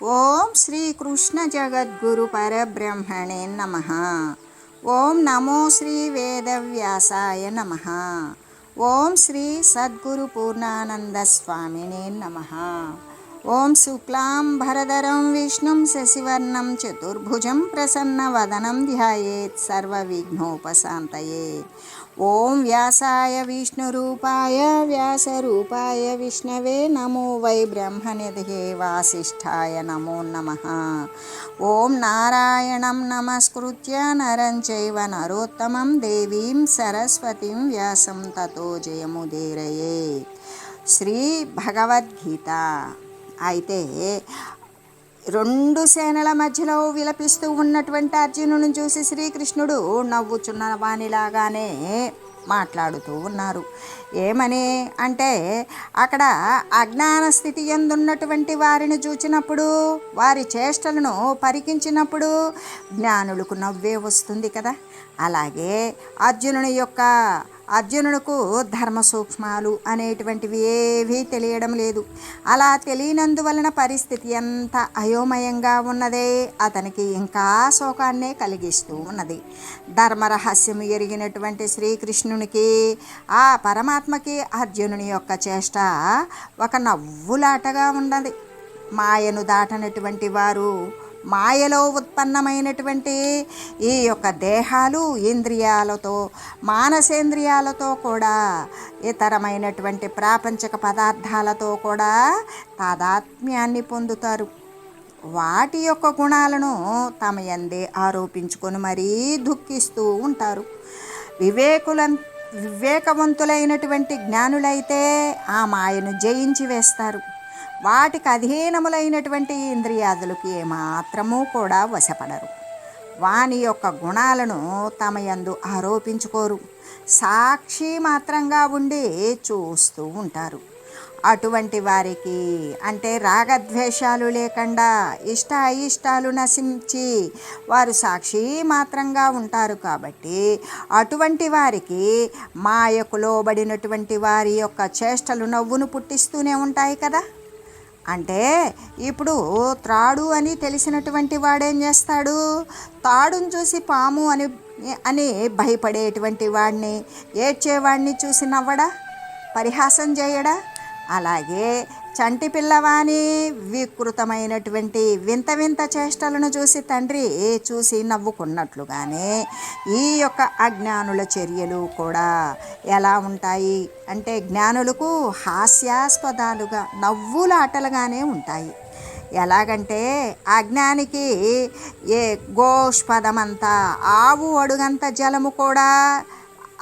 ఓం శ్రీకృష్ణ జగద్గురు పరబ్రహ్మణే నమ ఓం నమో శ్రీ వేదవ్యాసాయ నమ ఓం శ్రీ సద్గురు పూర్ణానంద స్వామినే నమ ఓం శుక్లాం భరధరం విష్ణుం శశివర్ణం చతుర్భుజం ప్రసన్నవదనం ధ్యాయేత్ సర్వవిఘ్నోపశాంతయే ఓం వ్యాసాయ విష్ణురూపాయ వ్యాసరూపాయ విష్ణవే నమో వై బ్రహ్మనిధే వాసిష్ఠాయ నమో నమ ఓం నారాయణం నమస్కృత్య నరం చైవ నరోత్తమం దేవీం సరస్వతిం వ్యాసం తతో జయముదీరయే శ్రీ భగవద్గీత అయితే రెండు సేనల మధ్యలో విలపిస్తూ ఉన్నటువంటి అర్జునుని చూసి శ్రీకృష్ణుడు నవ్వుచున్న వాణిలాగానే మాట్లాడుతూ ఉన్నారు. ఏమని అంటే అక్కడ అజ్ఞాన స్థితి ఎందున్నటువంటి వారిని చూచినప్పుడు వారి చేష్టలను పరికించినప్పుడు జ్ఞానులకు నవ్వే వస్తుంది కదా. అలాగే అర్జునుని యొక్క అర్జునుడుకు ధర్మ సూక్ష్మాలు అనేటువంటివి ఏవీ తెలియడం లేదు. అలా తెలియనందువలన పరిస్థితి ఎంత అయోమయంగా ఉన్నదే అతనికి ఇంకా శోకాన్నే కలిగిస్తూ ఉన్నది. ధర్మరహస్యం ఎరిగినటువంటి శ్రీకృష్ణునికి ఆ పరమాత్మకి అర్జునుని యొక్క చేష్ట ఒక నవ్వులాటగా ఉన్నది. మాయను దాటనటువంటి వారు మాయలో ఉత్పన్నమైనటువంటి ఈ యొక్క దేహాలు ఇంద్రియాలతో మానసేంద్రియాలతో కూడా ఇతరమైనటువంటి ప్రాపంచక పదార్థాలతో కూడా తాదాత్మ్యాన్ని పొందుతారు. వాటి యొక్క గుణాలను తమ ఎందే ఆరోపించుకొని మరీ దుఃఖిస్తూ ఉంటారు. వివేకుల వివేకవంతులైనటువంటి జ్ఞానులైతే ఆ మాయను జయించి వేస్తారు. వాటికి అధీనములైనటువంటి ఇంద్రియాదులకి ఏమాత్రము కూడా వశపడరు. వాని యొక్క గుణాలను తమ యందు ఆరోపించుకోరు. సాక్షి మాత్రంగా ఉండి చూస్తూ ఉంటారు. అటువంటి వారికి అంటే రాగద్వేషాలు లేకుండా ఇష్ట అయిష్టాలు నశించి వారు సాక్షి మాత్రంగా ఉంటారు కాబట్టి అటువంటి వారికి మాయకు లోబడినటువంటి వారి యొక్క చేష్టలు నవ్వును పుట్టిస్తూనే ఉంటాయి కదా. అంటే ఇప్పుడు త్రాడు అని తెలిసినటువంటి వాడేం చేస్తాడు? తాడును చూసి పాము అని అని భయపడేటువంటి వాడిని ఏడ్చేవాడిని చూసి నవ్వడా? పరిహాసం చేయడా? అలాగే చంటి పిల్లవాని వికృతమైనటువంటి వింత వింత చేష్టలను చూసి తండ్రి చూసి నవ్వుకున్నట్లుగానే ఈ యొక్క అజ్ఞానుల చర్యలు కూడా ఎలా ఉంటాయి? అంటే జ్ఞానులకు హాస్యాస్పదాలుగా నవ్వులాటలుగానే ఉంటాయి. ఎలాగంటే అజ్ఞానికి ఏ గోష్పదమంతా ఆవు అడుగంత జలము కూడా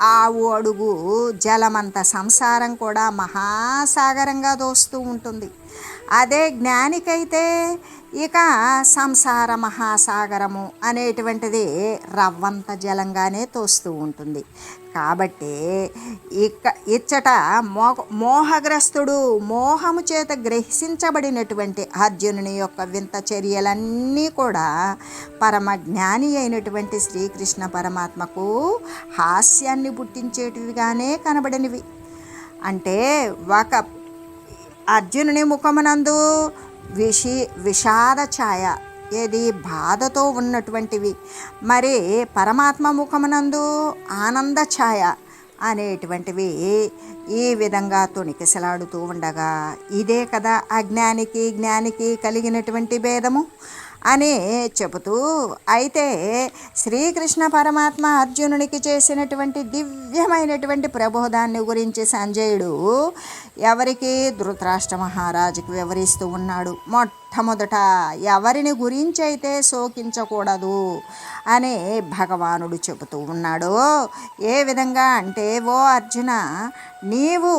ఆవు అడుగు జలమంత సంసారం కూడా మహాసాగరంగా దోస్తూ ఉంటుంది. అదే జ్ఞానికైతే ఇక సంసార మహాసాగరము అనేటువంటిది రవ్వంత జలంగానే తోస్తూ ఉంటుంది. కాబట్టి ఇక ఇచ్చట మోహ మోహగ్రస్తుడు మోహము చేత గ్రహించబడినటువంటి అర్జునుని యొక్క వింత చర్యలన్నీ కూడా పరమ జ్ఞాని అయినటువంటి శ్రీకృష్ణ పరమాత్మకు హాస్యాన్ని పుట్టించేటివిగానే కనబడినవి. అంటే ఒక అర్జునుని ముఖమునందు విషి విషాద ఛాయ ఏది బాధతో ఉన్నటువంటివి. మరి పరమాత్మ ముఖమునందు ఆనంద ఛాయ అనేటువంటివి ఈ విధంగా తొణికిసలాడుతూ ఉండగా ఇదే కదా అజ్ఞానికి జ్ఞానికి కలిగినటువంటి భేదము. అని చెబుతూ అయితే శ్రీకృష్ణ పరమాత్మ అర్జునునికి చేసినటువంటి దివ్యమైనటువంటి ప్రబోధాన్ని గురించి సంజయుడు ఎవరికి? ధృతరాష్ట్ర మహారాజుకి వివరిస్తూ ఉన్నాడు. మొట్టమొదట ఎవరిని గురించి అయితే శోకించకూడదు అని భగవానుడు చెబుతూ ఉన్నాడు. ఏ విధంగా అంటే ఓ అర్జున నీవు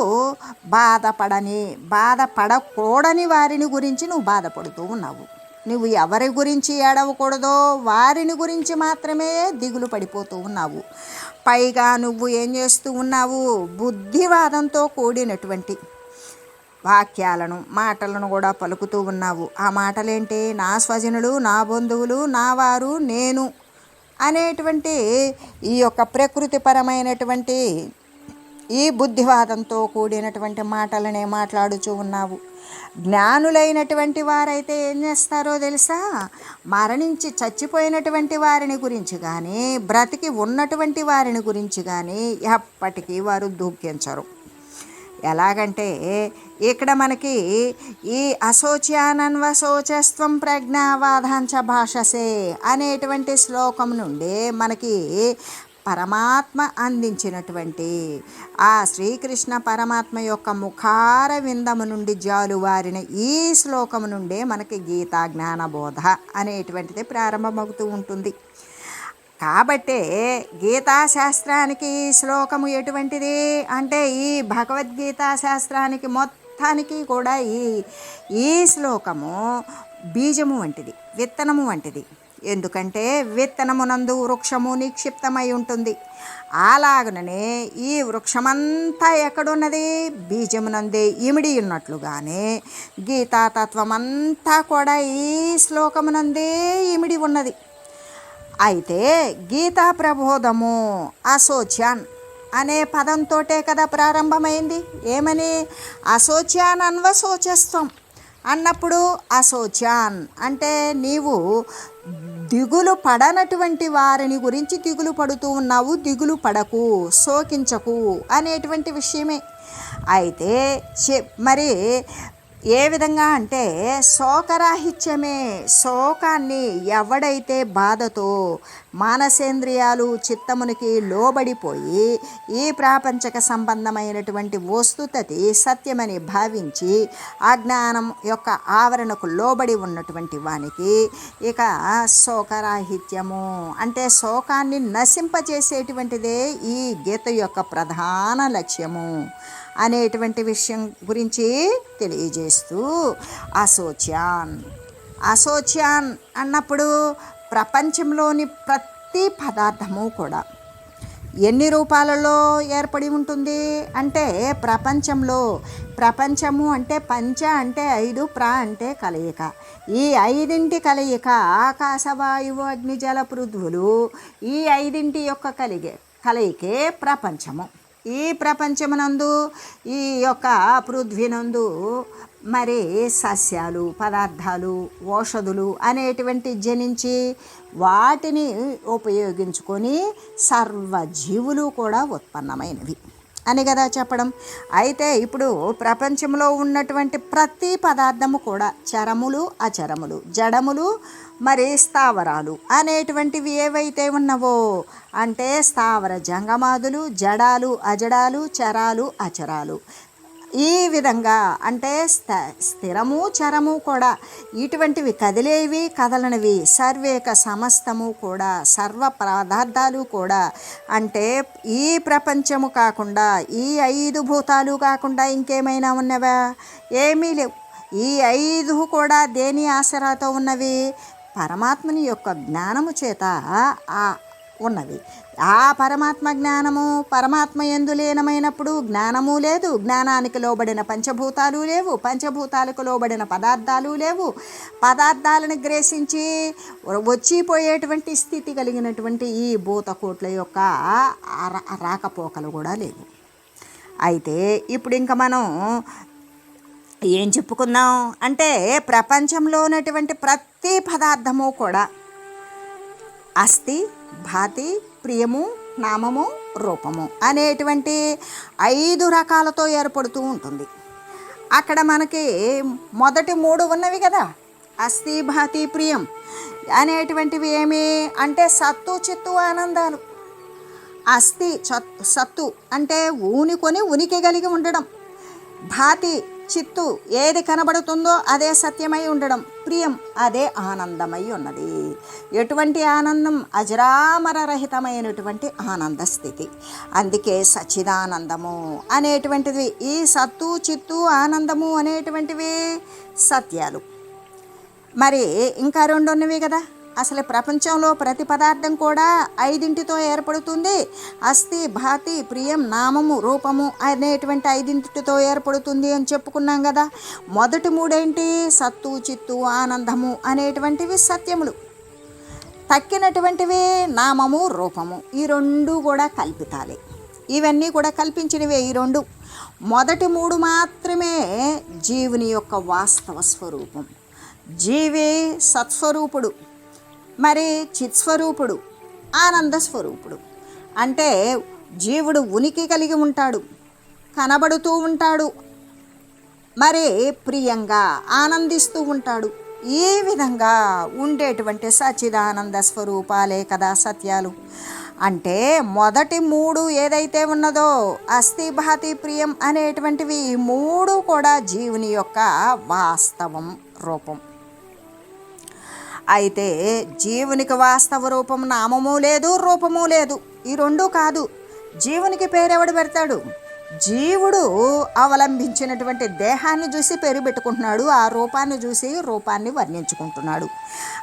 బాధపడని బాధపడకూడని వారిని గురించి నువ్వు బాధపడుతూ ఉన్నావు. నువ్వు ఎవరి గురించి ఏడవకూడదో వారిని గురించి మాత్రమే దిగులు పడిపోతూ ఉన్నావు. పైగా నువ్వు ఏం చేస్తూ ఉన్నావు? బుద్ధివాదంతో కూడినటువంటి వాక్యాలను మాటలను కూడా పలుకుతూ ఉన్నావు. ఆ మాటలేంటి? నా స్వజనులు నా బంధువులు నా వారు నేను అనేటువంటి ఈ యొక్క ప్రకృతిపరమైనటువంటి ఈ బుద్ధివాదంతో కూడినటువంటి మాటలనే మాట్లాడుచూ ఉన్నావు. జ్ఞానులైనటువంటి వారైతే ఏం చేస్తారో తెలుసా? మరణించి చచ్చిపోయినటువంటి వారిని గురించి కానీ బ్రతికి ఉన్నటువంటి వారిని గురించి కానీ ఎప్పటికీ వారు దూకించరు. ఎలాగంటే ఇక్కడ మనకి ఈ అశోచ్యానన్వశోచస్వం ప్రజ్ఞావాదాంచ భాషసే అనేటువంటి శ్లోకం నుండి మనకి పరమాత్మ అందించినటువంటి ఆ శ్రీకృష్ణ పరమాత్మ యొక్క ముఖార విందము నుండి జాలువారిన ఈ శ్లోకము నుండే మనకి గీతా జ్ఞానబోధ అనేటువంటిది ప్రారంభమవుతూ ఉంటుంది. కాబట్టే గీతా శాస్త్రానికి ఈ శ్లోకము ఎటువంటిది అంటే ఈ భగవద్గీతా శాస్త్రానికి మొత్తానికి కూడా ఈ ఈ శ్లోకము బీజము వంటిది విత్తనము వంటిది. ఎందుకంటే విత్తనమునందు వృక్షము నిక్షిప్తమై ఉంటుంది. అలాగననే ఈ వృక్షమంతా ఎక్కడున్నది? బీజమునందే ఇమిడి ఉన్నట్లుగానే గీతాతత్వమంతా కూడా ఈ శ్లోకమునందే ఇమిడి ఉన్నది. అయితే గీతా ప్రబోధము అశోచ్యాన్ అనే పదంతోటే కదా ప్రారంభమైంది. ఏమని? అశోచ్యాన్ అన్వశోచస్వం అన్నప్పుడు అశోచ్యాన్ అంటే నీవు దిగులు పడనటువంటి వారిని గురించి దిగులు పడుతూ ఉన్నావు దిగులు పడకు శోకించకు అనేటువంటి విషయమే. అయితే చె- మరి ఏ విధంగా అంటే శోకరాహిత్యమే శోకాన్ని ఎవడైతే బాధతో మానసేంద్రియాలు చిత్తమునికి లోబడిపోయి ఈ ప్రాపంచక సంబంధమైనటువంటి వస్తుతతి సత్యమని భావించి అజ్ఞానం యొక్క ఆవరణకు లోబడి ఉన్నటువంటి వానికి ఇక శోకరాహిత్యము. అంటే శోకాన్ని నశింపజేసేటువంటిదే ఈ గీత యొక్క ప్రధాన లక్ష్యము. అనేటువంటి విషయం గురించి తెలియజేస్తూ అసోచ్యాన్. అసోచ్యాన్ అన్నప్పుడు ప్రపంచంలోని ప్రతి పదార్థము కూడా ఎన్ని రూపాలలో ఏర్పడి ఉంటుంది అంటే ప్రపంచంలో ప్రపంచము అంటే పంచ అంటే ఐదు ప్ర అంటే కలయిక. ఈ ఐదింటి కలయిక ఆకాశ వాయువు అగ్ని జల పృథువులు ఈ ఐదింటి యొక్క కలిగే కలయికే ప్రపంచము. ఈ ప్రపంచమునందు ఈ యొక్క పృథ్వీనందు మరి సస్యాలు పదార్థాలు ఔషధులు అనేటువంటి జనించి వాటిని ఉపయోగించుకొని సర్వజీవులు కూడా ఉత్పన్నమైనవి అని కదా చెప్పడం. అయితే ఇప్పుడు ప్రపంచంలో ఉన్నటువంటి ప్రతి పదార్థము కూడా చరములు అచరములు జడములు మరి స్థావరాలు అనేటువంటివి ఏవైతే ఉన్నవో అంటే స్థావర జంగమాదులు జడాలు అజడాలు చరాలు అచరాలు. ఈ విధంగా అంటే స్థ స్థిరము చరము కూడా ఇటువంటివి కదిలేవి కదలనివి. సర్వేక సమస్తము కూడా సర్వ పదార్థాలు కూడా అంటే ఈ ప్రపంచము కాకుండా ఈ ఐదు భూతాలు కాకుండా ఇంకేమైనా ఉన్నవా? ఏమీ లేవు. ఈ ఐదు కూడా దేని ఆసరాతో ఉన్నవి? పరమాత్మని యొక్క జ్ఞానము చేత ఆ ఉన్నవి. ఆ పరమాత్మ జ్ఞానము పరమాత్మ ఎందు లీనమైనప్పుడు జ్ఞానము లేదు జ్ఞానానికి లోబడిన పంచభూతాలు లేవు పంచభూతాలకు లోబడిన పదార్థాలు లేవు. పదార్థాలను గ్రేసించి వచ్చిపోయేటువంటి స్థితి కలిగినటువంటి ఈ భూతకోట్ల యొక్క రాకపోకలు కూడా లేవు. అయితే ఇప్పుడు ఇంకా మనం ఏం చెప్పుకుందాం? అంటే ప్రపంచంలో ఉన్నటువంటి ప్రతి పదార్థము కూడా అస్థి భాతి ప్రియము నామము రూపము అనేటువంటి ఐదు రకాలతో ఏర్పడుతూ ఉంటుంది. అక్కడ మనకి మొదటి మూడు ఉన్నవి కదా? అస్థి భాతి ప్రియం అనేటువంటివి ఏమి? అంటే సత్తు చిత్తు ఆనందాలు. అస్థి సత్తు అంటే ఊనికొని ఉనికి కలిగి ఉండడం. భాతి చిత్తు ఏది కనబడుతుందో అదే సత్యమై ఉండడం. ప్రియం అదే ఆనందమై ఉన్నది. ఎటువంటి ఆనందం అజరామర రహితమైనటువంటి ఆనంద స్థితి. అందుకే సచిదానందము అనేటువంటిది ఈ సత్తు చిత్తు ఆనందము అనేటువంటివి సత్యాలు. మరి ఇంకా రెండు ఉన్నవి కదా? అసలు ప్రపంచంలో ప్రతి పదార్థం కూడా ఐదింటితో ఏర్పడుతుంది. అస్థి భాతి ప్రియం నామము రూపము అనేటువంటి ఐదింటితో ఏర్పడుతుంది అని చెప్పుకున్నాం కదా. మొదటి మూడేంటి? సత్తు చిత్తు ఆనందము అనేటువంటివి సత్యములు. తక్కినటువంటివి నామము రూపము. ఈ రెండు కూడా కల్పితాలి. ఇవన్నీ కూడా కల్పించినవే ఈ రెండు. మొదటి మూడు మాత్రమే జీవుని యొక్క వాస్తవ స్వరూపం. జీవి సత్స్వరూపుడు. మరి చిత్స్వరూపుడు ఆనంద స్వరూపుడు అంటే జీవుడు ఉనికి కలిగి ఉంటాడు కనబడుతూ ఉంటాడు మరి ప్రియంగా ఆనందిస్తూ ఉంటాడు. ఈ విధంగా ఉండేటువంటి సచిదానంద స్వరూపాలే కదా సత్యాలు. అంటే మొదటి మూడు ఏదైతే ఉన్నదో అస్థి భాతి ప్రియం అనేటువంటివి మూడు కూడా జీవుని యొక్క వాస్తవం రూపం. అయితే జీవునికి వాస్తవ రూపం నామము లేదు రూపము లేదు. ఈ రెండూ కాదు. జీవునికి పేరెవడు పెడతాడు? జీవుడు అవలంబించినటువంటి దేహాన్ని చూసి పేరు పెట్టుకుంటున్నాడు. ఆ రూపాన్ని చూసి రూపాన్ని వర్ణించుకుంటున్నాడు.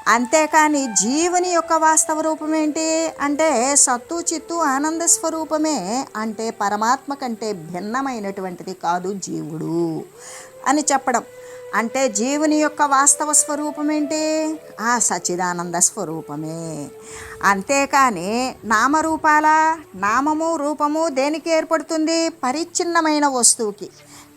అంతేకాని జీవుని యొక్క వాస్తవ రూపం ఏంటి? అంటే సత్తు చిత్తు ఆనంద స్వరూపమే అంటే పరమాత్మ కంటే భిన్నమైనటువంటిది కాదు జీవుడు అని చెప్పడం. అంటే జీవుని యొక్క వాస్తవ స్వరూపం ఏంటి ఆ సచిదానంద స్వరూపమే. అంతేకాని నామరూపాల నామము రూపము దేనికి ఏర్పడుతుంది? పరిచ్ఛిన్నమైన వస్తువుకి.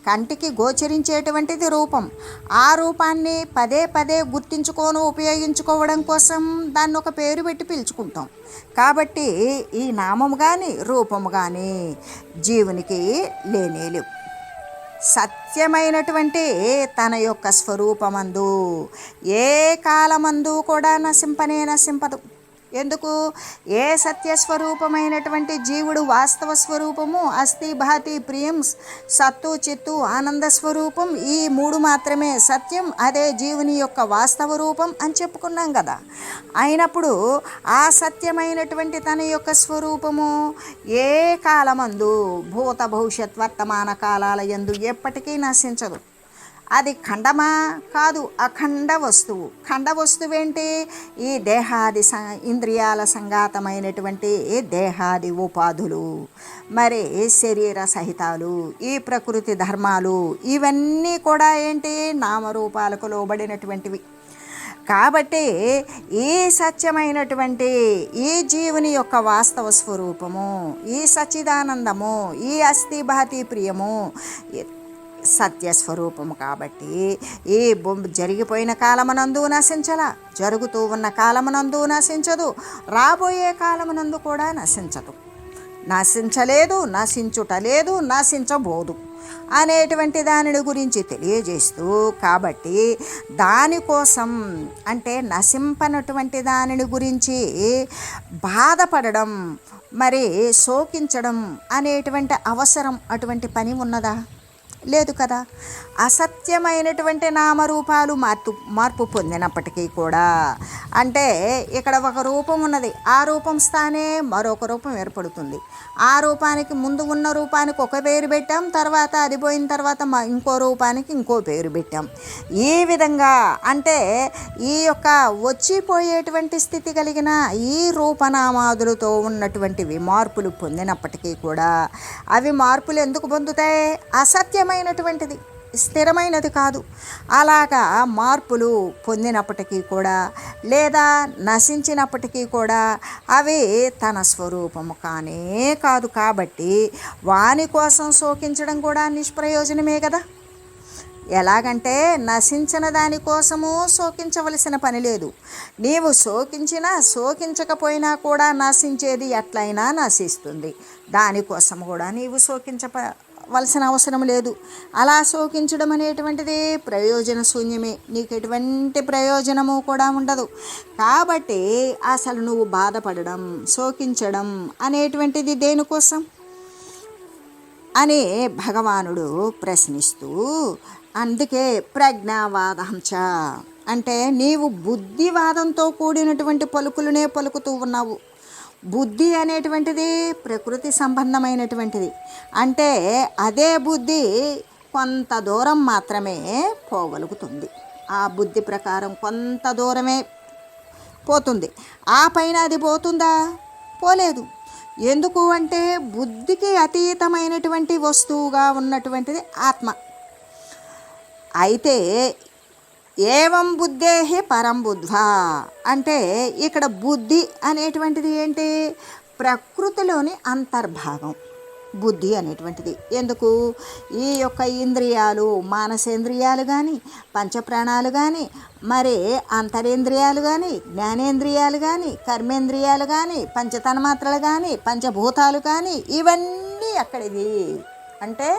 కంటికి గోచరించేటువంటిది రూపం. ఆ రూపాన్ని పదే పదే గుర్తించుకొని ఉపయోగించుకోవడం కోసం దాన్ని ఒక పేరు పెట్టి పిలుచుకుంటాం. కాబట్టి ఈ నామము కానీ రూపము కానీ జీవునికి లేనేలేవు. సత్యమైనటువంటి తన యొక్క స్వరూపమందు ఏ కాలమందు కూడా నశింపనే నశింపదు. ఎందుకు? ఏ సత్యస్వరూపమైనటువంటి జీవుడు వాస్తవ స్వరూపము అస్థి భాతి ప్రియం సత్తు చిత్తు ఆనంద స్వరూపం ఈ మూడు మాత్రమే సత్యం అదే జీవుని యొక్క వాస్తవ రూపం అని చెప్పుకున్నాం కదా. అయినప్పుడు ఆ సత్యమైనటువంటి తన యొక్క స్వరూపము ఏ కాలమందు భూత భవిష్యత్ వర్తమాన కాలాల యందు ఎప్పటికీ నశించదు. అది ఖండమా? కాదు అఖండ వస్తువు. ఖండ వస్తువు ఏంటి ఈ దేహాది స ఇంద్రియాల సంఘాతమైనటువంటి దేహాది ఉపాధులు. మరి శరీర సహితాలు ఈ ప్రకృతి ధర్మాలు ఇవన్నీ కూడా ఏంటి? నామరూపాలకు లోబడినటువంటివి. కాబట్టి ఈ సత్యమైనటువంటి ఈ జీవుని యొక్క వాస్తవ స్వరూపము ఈ సచ్చిదానందము ఈ అస్థిభాతి ప్రియము సత్యస్వరూపము కాబట్టి ఈ బొమ్మ జరిగిపోయిన కాలమునందు నశించల జరుగుతూ ఉన్న కాలమునందు నశించదు రాబోయే కాలమునందు కూడా నశించదు. నశించలేదు నశించుట లేదు నశించబోదు అనేటువంటి దానిని గురించి తెలియజేస్తూ కాబట్టి దానికోసం అంటే నశింపనటువంటి దానిని గురించి బాధపడడం మరి శోకించడం అనేటువంటి అవసరం అటువంటి పని ఉన్నదా? లేదు కదా. అసత్యమైనటువంటి నామరూపాలు మార్పు మార్పు పొందినప్పటికీ కూడా అంటే ఇక్కడ ఒక రూపం ఉన్నది. ఆ రూపం స్థానే మరొక రూపం ఏర్పడుతుంది. ఆ రూపానికి ముందు ఉన్న రూపానికి ఒక పేరు పెట్టాం తర్వాత అది పోయిన తర్వాత మ- ఇంకో రూపానికి ఇంకో పేరు పెట్టాం. ఈ విధంగా అంటే ఈ యొక్క వచ్చిపోయేటువంటి స్థితి కలిగిన ఈ రూపనామాదులతో ఉన్నటువంటివి మార్పులు పొందినప్పటికీ కూడా అవి మార్పులు ఎందుకు పొందుతాయి? అసత్యమైన స్థిరమైనటువంటిది. స్థిరమైనది కాదు. అలాగా మార్పులు పొందినప్పటికీ కూడా లేదా నశించినప్పటికీ కూడా అవి తన స్వరూపము కానే కాదు. కాబట్టి వాని కోసం శోకించడం కూడా నిష్ప్రయోజనమే కదా. ఎలాగంటే నశించిన దానికోసము శోకించవలసిన పని లేదు. నీవు శోకించినా శోకించకపోయినా కూడా నశించేది ఎట్లయినా నశిస్తుంది. దానికోసం కూడా నీవు వలసిన అవసరం లేదు. అలా శోకించడం అనేటువంటిది ప్రయోజన శూన్యమే. నీకు ఎటువంటి ప్రయోజనము కూడా ఉండదు. కాబట్టి అసలు నువ్వు బాధపడడం శోకించడం అనేటువంటిది దేనికోసం? అని భగవానుడు ప్రశ్నిస్తూ అందుకే ప్రజ్ఞావాదంచ అంటే నీవు బుద్ధివాదంతో కూడినటువంటి పలుకులనే పలుకుతూ ఉన్నావు. బుద్ధి అనేటువంటిది ప్రకృతి సంబంధమైనటువంటిది. అంటే అదే బుద్ధి కొంత దూరం మాత్రమే పోగలుగుతుంది. ఆ బుద్ధి ప్రకారం కొంత దూరమే పోతుంది. ఆ పైన అది పోతుందా? పోలేదు. ఎందుకు అంటే బుద్ధికి అతీతమైనటువంటి వస్తువుగా ఉన్నటువంటిది ఆత్మ. అయితే ఏవం బుద్ధేహి పరం బుద్ధ అంటే ఇక్కడ బుద్ధి అనేటువంటిది ఏంటి? ప్రకృతిలోని అంతర్భాగం. బుద్ధి అనేటువంటిది. ఎందుకు? ఈ యొక్క ఇంద్రియాలు మానసేంద్రియాలు కానీ పంచప్రాణాలు కానీ మరి అంతరేంద్రియాలు కానీ జ్ఞానేంద్రియాలు కానీ కర్మేంద్రియాలు కానీ పంచతన్మాత్రలు కానీ పంచభూతాలు కానీ ఇవన్నీ అక్కడిది అంటే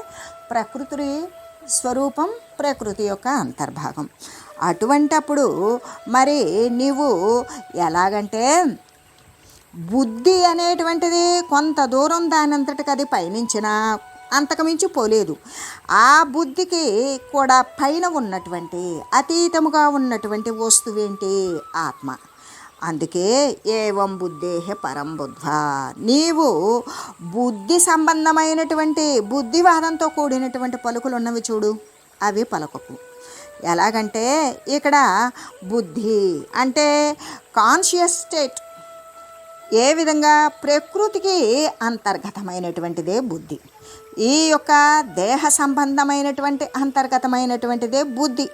ప్రకృతి స్వరూపం ప్రకృతి యొక్క అంతర్భాగం. అటువంటప్పుడు మరి నీవు ఎలాగంటే బుద్ధి అనేటువంటిది కొంత దూరం దానంతటికి అది పయనించిన అంతకుమించి పోలేదు. ఆ బుద్ధికి కూడా పైన ఉన్నటువంటి అతీతముగా ఉన్నటువంటి వస్తువేంటి ఆత్మ. అందుకే ఏవం బుద్ధేహ పరం బుద్ధ నీవు బుద్ధి సంబంధమైనటువంటి బుద్ధివాదంతో కూడినటువంటి పలుకులు ఉన్నవి చూడు అవి పలకకు. ఎలాగంటే ఇక్కడ బుద్ధి అంటే కాన్షియస్ స్టేట్. ఏ విధంగా? ప్రకృతికి అంతర్గతమైనటువంటిదే బుద్ధి. ఈ యొక్క దేహ సంబంధమైనటువంటి అంతర్గతమైనటువంటిదే బుద్ధి.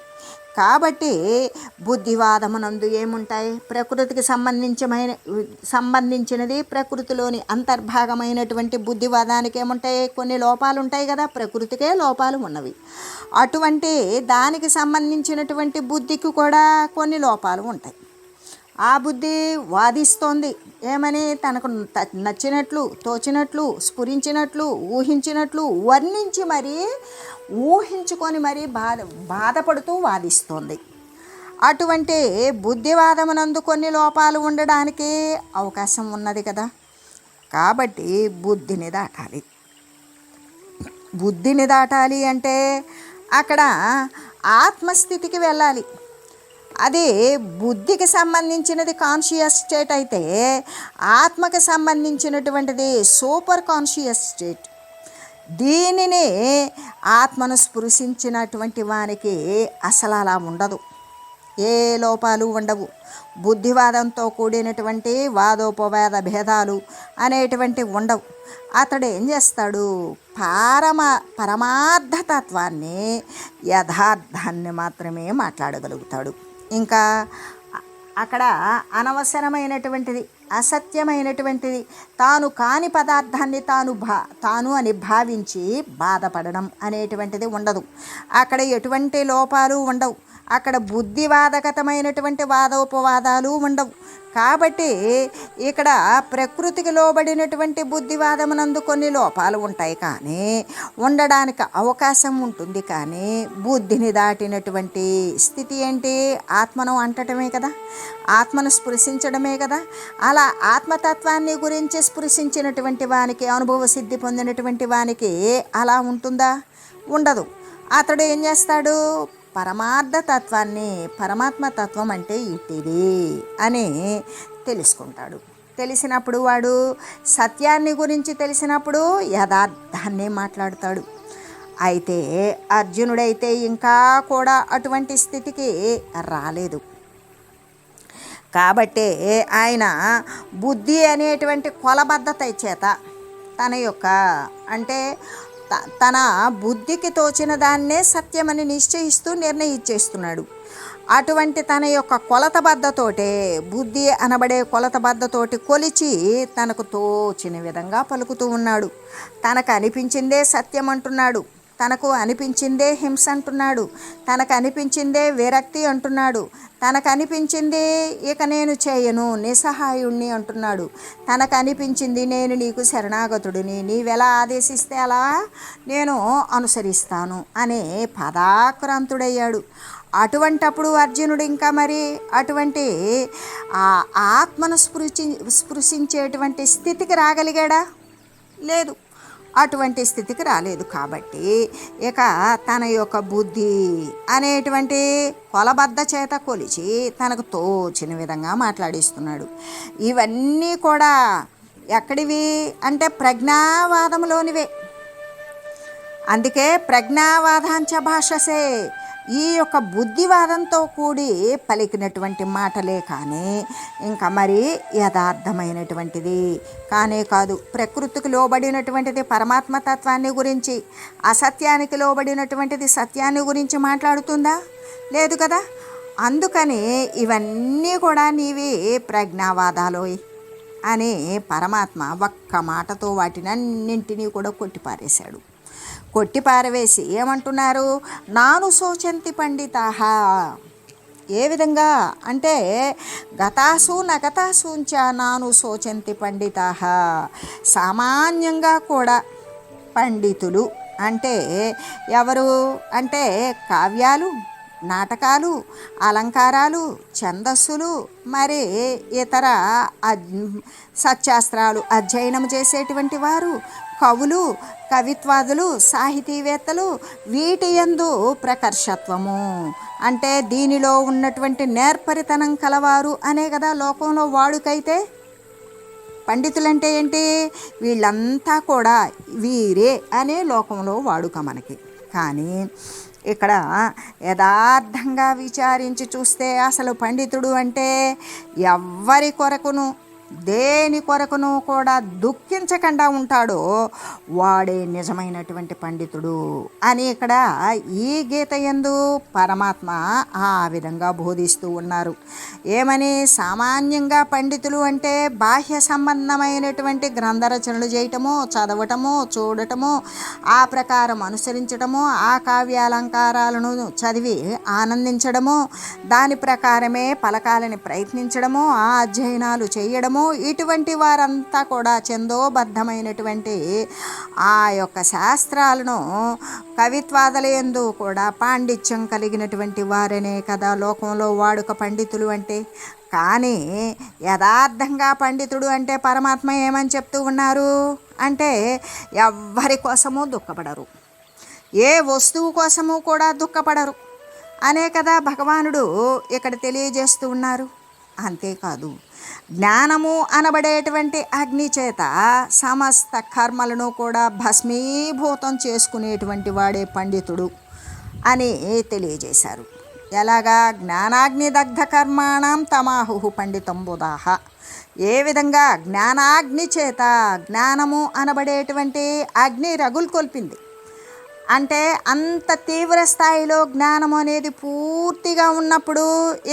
కాబట్టి బుద్ధివాదమునందు ఏముంటాయి? ప్రకృతికి సంబంధించిన సంబంధించినది ప్రకృతిలోని అంతర్భాగమైనటువంటి బుద్ధివాదానికి ఏముంటాయి? కొన్ని లోపాలు ఉంటాయి కదా ప్రకృతికే లోపాలు ఉన్నవి. అటువంటి దానికి సంబంధించినటువంటి బుద్ధికి కూడా కొన్ని లోపాలు ఉంటాయి. ఆ బుద్ధి వాదిస్తోంది. ఏమని తనకు నచ్చినట్లు తోచినట్లు స్ఫురించినట్లు ఊహించినట్లు వర్ణించి మరీ ఊహించుకొని మరీ బాధ బాధపడుతూ వాదిస్తోంది. అటువంటి బుద్ధివాదమునందు కొన్ని లోపాలు ఉండడానికి అవకాశం ఉన్నది కదా. కాబట్టి బుద్ధిని దాటాలి. బుద్ధిని దాటాలి అంటే అక్కడ ఆత్మస్థితికి వెళ్ళాలి. అది బుద్ధికి సంబంధించినది కాన్షియస్ స్టేట్ అయితే ఆత్మకి సంబంధించినటువంటిది సూపర్ కాన్షియస్ స్టేట్ దీనిని ఆత్మను స్పృశించినటువంటి వానికి అసలు అలా ఉండదు. ఏ లోపాలు ఉండవు. బుద్ధివాదంతో కూడినటువంటి వాదోపవాద భేదాలు అనేటువంటి ఉండవు. అతడు ఏం చేస్తాడు? పారమ పరమార్థతత్వాన్ని యథార్థాన్ని మాత్రమే మాట్లాడగలుగుతాడు. ఇంకా అక్కడ అనవసరమైనటువంటిది అసత్యమైనటువంటిది. తాను కాని పదార్థాన్ని తాను భా తాను అని భావించి బాధపడడం అనేటువంటిది ఉండదు. అక్కడ ఎటువంటి లోపాలు ఉండవు. అక్కడ బుద్ధివాదకతమైనటువంటి వాదోపవాదాలు ఉండవు. కాబట్టి ఇక్కడ ప్రకృతికి లోబడినటువంటి బుద్ధివాదమునందు కొన్ని లోపాలు ఉంటాయి కానీ ఉండడానికి అవకాశం ఉంటుంది కానీ బుద్ధిని దాటినటువంటి స్థితి ఏంటి? ఆత్మను అంటటమే కదా. ఆత్మను స్పృశించడమే కదా. అలా ఆత్మతత్వాన్ని గురించి స్పృశించినటువంటి వానికి అనుభవ సిద్ధి పొందినటువంటి వానికి అలా ఉంటుందా? ఉండదు. అతడు ఏం చేస్తాడు? పరమార్థ తత్వాన్ని పరమాత్మ తత్వం అంటే ఇటిది అని తెలుసుకుంటాడు. తెలిసినప్పుడు వాడు సత్యాన్ని గురించి తెలిసినప్పుడు యథార్థాన్ని మాట్లాడతాడు. అయితే అర్జునుడైతే ఇంకా కూడా అటువంటి స్థితికి రాలేదు. కాబట్టే ఆయన బుద్ధి అనేటువంటి కొలబద్ధత చేత తన యొక్క అంటే తన బుద్ధికి తోచిన దాన్నే సత్యమని నిశ్చయిస్తూ నిర్ణయించేస్తున్నాడు అటువంటి తన యొక్క కొలతబద్ధతోటే బుద్ధి అనబడే కొలతబద్ధతోటి కొలిచి తనకు తోచిన విధంగా పలుకుతూ ఉన్నాడు. తనకు అనిపించిందే సత్యం అంటున్నాడు తనకు అనిపించిందే హింస అంటున్నాడు. తనకు అనిపించిందే విరక్తి అంటున్నాడు. తనకు అనిపించింది ఇక నేను చేయను నిస్సహాయుణ్ణి అంటున్నాడు. తనకు అనిపించింది నేను నీకు శరణాగతుడిని. నీవెలా ఆదేశిస్తే అలా నేను అనుసరిస్తాను అనే పదాక్రాంతుడయ్యాడు. అటువంటప్పుడు అర్జునుడు ఇంకా మరి అటువంటి ఆ ఆత్మను స్పృశి స్పృశించేటువంటి స్థితికి రాగలిగాడా? లేదు. అటువంటి స్థితికి రాలేదు కాబట్టి ఇక తన యొక్క బుద్ధి అనేటువంటి కొలబద్ద చేత కొలిచి తనకు తోచిన విధంగా మాట్లాడిస్తున్నాడు. ఇవన్నీ కూడా ఎక్కడివి అంటే ప్రజ్ఞావాదములోనివే. అందుకే ప్రజ్ఞావాదాంచ భాషసే. ఈ యొక్క బుద్ధివాదంతో కూడి పలికినటువంటి మాటలే కానీ ఇంకా మరి యథార్థమైనటువంటిది కానే కాదు. ప్రకృతికి లోబడినటువంటిది పరమాత్మ తత్వాన్ని గురించి అసత్యానికి లోబడినటువంటిది సత్యాన్ని గురించి మాట్లాడుతుందా? లేదు కదా? అందుకని ఇవన్నీ కూడా నీవి ప్రజ్ఞావాదాలోయ్ అని పరమాత్మ ఒక్క మాటతో వాటినన్నింటినీ కూడా కొట్టిపారేశాడు. కొట్టిపారవేసి ఏమంటున్నారు? నాను శోచంతి పండిత. ఏ విధంగా? అంటే గతాసు నగతాసూంచ నాను శోచంతి పండిత. సామాన్యంగా కూడా పండితులు అంటే ఎవరు? అంటే కావ్యాలు నాటకాలు అలంకారాలు ఛందస్సులు మరి ఇతర అద్- సత్శాస్త్రాలు అధ్యయనం చేసేటువంటి వారు కవులు కవిత్వాదులు సాహితీవేత్తలు వీటి యందు ప్రకర్షత్వము. అంటే దీనిలో ఉన్నటువంటి నేర్పరితనం కలవారు అనే కదా లోకంలో వాడుకైతే? పండితులంటే ఏంటి? వీళ్ళంతా కూడా వీరే అనే లోకంలో వాడుక మనకి. కానీ ఇక్కడ యథార్థంగా విచారించి చూస్తే అసలు పండితుడు అంటే ఎవ్వరి కొరకును? దేని కొరకును కూడా దుఃఖించకుండా ఉంటాడో వాడే నిజమైనటువంటి పండితుడు అని ఇక్కడ ఈ గీత యందు పరమాత్మ ఆ విధంగా బోధిస్తూ ఉన్నారు. ఏమని సామాన్యంగా పండితులు అంటే బాహ్య సంబంధమైనటువంటి గ్రంథ రచనలు చేయటము చదవటము చూడటము ఆ ప్రకారం అనుసరించడము ఆ కావ్యాలంకారాలను చదివి ఆనందించడము దాని ప్రకారమే పలకాలని ప్రయత్నించడము ఆ అధ్యయనాలు చేయడము ఇటువంటి వారంతా కూడా చందోబద్ధమైనటువంటి ఆ యొక్క శాస్త్రాలను కవిత్వాదలయందు కూడా పాండిత్యం కలిగినటువంటి వారనే కదా లోకంలో వాడుక పండితులు అంటే. కానీ యథార్థంగా పండితుడు అంటే పరమాత్మ ఏమని చెప్తూ ఉన్నారు? అంటే ఎవ్వరి కోసమూ దుఃఖపడరు. ఏ వస్తువు కోసము కూడా దుఃఖపడరు. అనే కదా భగవానుడు ఇక్కడ తెలియజేస్తూ ఉన్నారు. అంతేకాదు జ్ఞానము అనబడేటువంటి అగ్ని చేత సమస్త కర్మలను కూడా భస్మీభూతం చేసుకునేటువంటి వాడే పండితుడు అని తెలియజేశారు. ఎలాగా? జ్ఞానాగ్ని దగ్ధ కర్మాణం తమాహు పండితం బుధాహ ఏ విధంగా? జ్ఞానాగ్ని చేత జ్ఞానము అనబడేటువంటి అగ్ని రగులు కొల్పింది. అంటే అంత తీవ్ర స్థాయిలో జ్ఞానం అనేది పూర్తిగా ఉన్నప్పుడు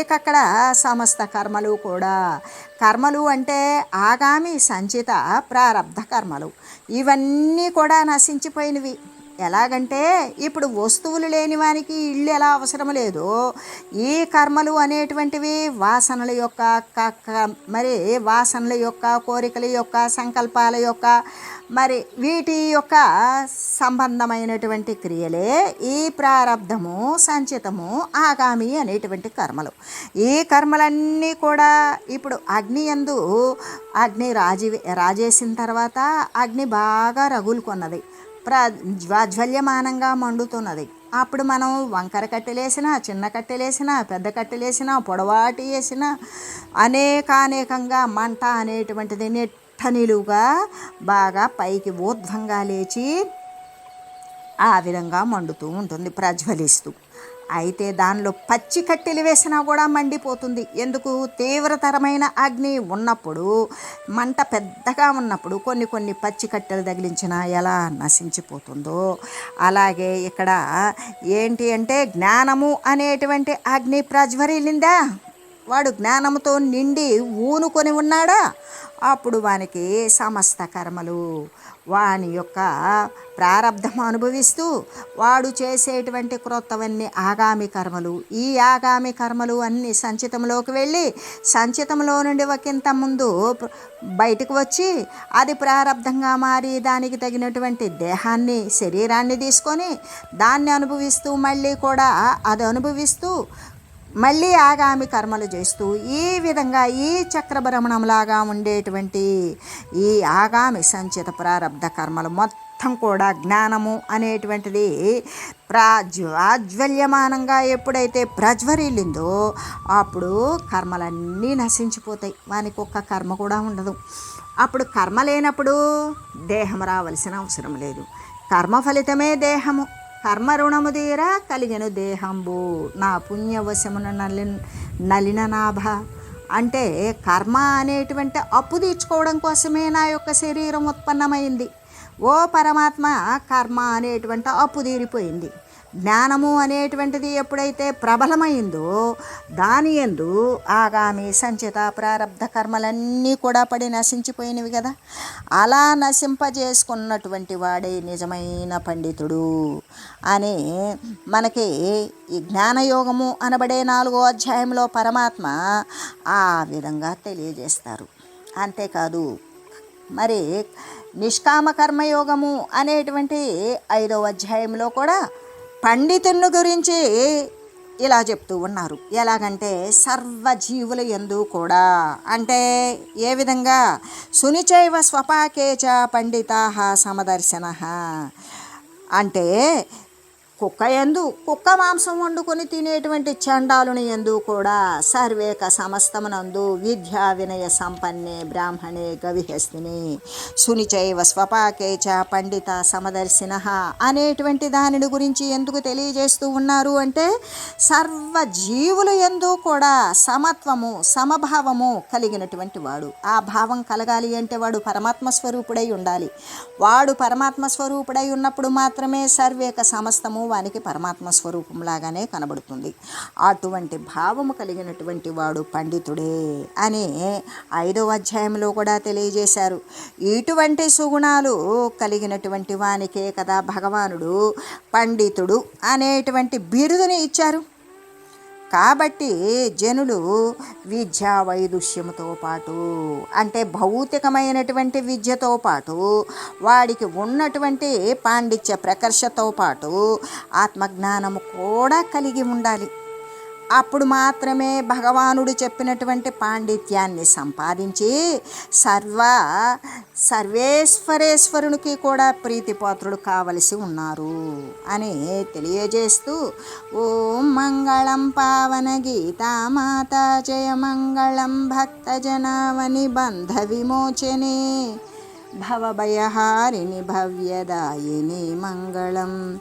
ఇక అక్కడ సమస్త కర్మలు కూడా. కర్మలు అంటే ఆగామి సంచిత ప్రారబ్ధ కర్మలు. ఇవన్నీ కూడా నశించిపోయినవి. ఎలాగంటే ఇప్పుడు వస్తువులు లేని వానికి ఇల్లు ఎలా అవసరం లేదో? ఈ కర్మలు అనేటువంటివి వాసనల యొక్క మరి వాసనల యొక్క కోరికల యొక్క సంకల్పాల యొక్క మరి వీటి యొక్క సంబంధమైనటువంటి క్రియలే ఈ ప్రారబ్ధము సంచితము ఆగామి అనేటువంటి కర్మలు. ఈ కర్మలన్నీ కూడా ఇప్పుడు అగ్ని యందు అగ్ని రాజి రాజేసిన తర్వాత అగ్ని బాగా రగులుకొన్నది. ప్రా జ్వాజ్వల్యమానంగా మండుతున్నది. అప్పుడు మనం వంకర కట్టెలేసినా చిన్న కట్టెలేసినా పెద్ద కట్టెలేసినా పొడవాటి వేసినా అనేకానేకంగా మంట అనేటువంటిది నెట్ట నిలువుగా బాగా పైకి ఊర్ధ్వంగా లేచి ఆ విధంగా మండుతూ ఉంటుంది ప్రజ్వలిస్తూ. అయితే దానిలో పచ్చి కట్టెలు వేసినా కూడా మండిపోతుంది. ఎందుకు? తీవ్రతరమైన అగ్ని ఉన్నప్పుడు మంట పెద్దగా ఉన్నప్పుడు కొన్ని కొన్ని పచ్చి కట్టెలు తగిలించినా ఎలా నశించిపోతుందో. అలాగే ఇక్కడ ఏంటి అంటే జ్ఞానము అనేటువంటి అగ్ని ప్రజ్వరిలిందా వాడు జ్ఞానంతో నిండి ఊనుకొని ఉన్నాడా? అప్పుడు వానికి సమస్త కర్మలు వాని యొక్క ప్రారంధం అనుభవిస్తూ వాడు చేసేటువంటి క్రొత్తవన్నీ ఆగామి కర్మలు. ఈ ఆగామి కర్మలు అన్ని సంచితంలోకి వెళ్ళి సంచితంలో నుండి ఒకంత ముందు బయటకు వచ్చి అది ప్రారంధంగా మారి దానికి తగినటువంటి దేహాన్ని శరీరాన్ని తీసుకొని దాన్ని అనుభవిస్తూ మళ్ళీ కూడా అది అనుభవిస్తూ మళ్ళీ ఆగామి కర్మలు చేస్తూ ఈ విధంగా ఈ చక్రభ్రమణంలాగా ఉండేటువంటి ఈ ఆగామి సంచిత ప్రారబ్ధ కర్మలు మొత్తం కూడా జ్ఞానము అనేటువంటిది ప్రాజ్వాజ్వల్యమానంగా ఎప్పుడైతే ప్రజ్వరిల్లిందో అప్పుడు కర్మలన్నీ నశించిపోతాయి. వానికి ఒక్క కర్మ కూడా ఉండదు. అప్పుడు కర్మ లేనప్పుడు దేహం రావలసిన అవసరం లేదు. కర్మ ఫలితమే దేహము. కర్మ రుణము తీరా కలిగెను దేహంబు. నా పుణ్యవశమున నలి నలిన నాభ. అంటే కర్మ అనేటువంటి అప్పు తీర్చుకోవడం కోసమే నా యొక్క శరీరం ఉత్పన్నమైంది. ఓ పరమాత్మ కర్మ అనేటువంటి అప్పు తీరిపోయింది. జ్ఞానము అనేటువంటిది ఎప్పుడైతే ప్రబలమైందో దాని ఎందు ఆగామి సంచిత ప్రారంధ కర్మలన్నీ కూడా పడి నశించిపోయినవి కదా. అలా నశింపజేసుకున్నటువంటి వాడే నిజమైన పండితుడు అని మనకి ఈ జ్ఞానయోగము అనబడే నాలుగో అధ్యాయంలో పరమాత్మ ఆ విధంగా తెలియజేస్తారు. అంతేకాదు మరి నిష్కామ కర్మయోగము అనేటువంటి ఐదవ అధ్యాయంలో కూడా పండితులను గురించి ఇలా చెప్తూ ఉన్నారు. ఎలాగంటే సర్వజీవుల ఎందు కూడా. అంటే ఏ విధంగా? సునిచైవ స్వపాకేచ పండితా సమదర్శన. అంటే కుక్క ఎందు కుక్క మాంసం వండుకొని తినేటువంటి చండాలుని ఎందు కూడా సర్వేక సమస్తమునందు విద్యా వినయ సంపన్నే బ్రాహ్మణే గవిహస్తిని సునిచైవ స్వపాకేచ పండిత సమదర్శిన అనేటువంటి దానిని గురించి ఎందుకు తెలియజేస్తూ ఉన్నారు అంటే సర్వ జీవులు ఎందు కూడా సమత్వము సమభావము కలిగినటువంటి వాడు. ఆ భావం కలగాలి అంటే వాడు పరమాత్మ స్వరూపుడై ఉండాలి. వాడు పరమాత్మ స్వరూపుడై ఉన్నప్పుడు మాత్రమే సర్వేక సమస్తము వానికి పరమాత్మ స్వరూపంలాగానే కనబడుతుంది. అటువంటి భావము కలిగినటువంటి వాడు పండితుడే అని ఐదవ అధ్యాయంలో కూడా తెలియజేశారు. ఇటువంటి సుగుణాలు కలిగినటువంటి వానికే కదా భగవానుడు పండితుడు అనేటువంటి బిరుదుని ఇచ్చారు. కాబట్టి జనులు విద్యా వైదుష్యముతో పాటు అంటే భౌతికమైనటువంటి విద్యతో పాటు వాడికి ఉన్నటువంటి పాండిత్య ప్రకర్షతో పాటు ఆత్మజ్ఞానము కూడా కలిగి ఉండాలి. అప్పుడు మాత్రమే భగవానుడు చెప్పినటువంటి పాండిత్యాన్ని సంపాదించి సర్వ సర్వేశ్వరేశ్వరునికి కూడా ప్రీతిపాత్రుడు కావలసి ఉన్నారు అని తెలియజేస్తూ ఓం మంగళం పావన గీతామాత జయ మంగళం భక్తజనావని బంధ విమోచనే. భవభయహారిణి భవ్యదాయిని మంగళం.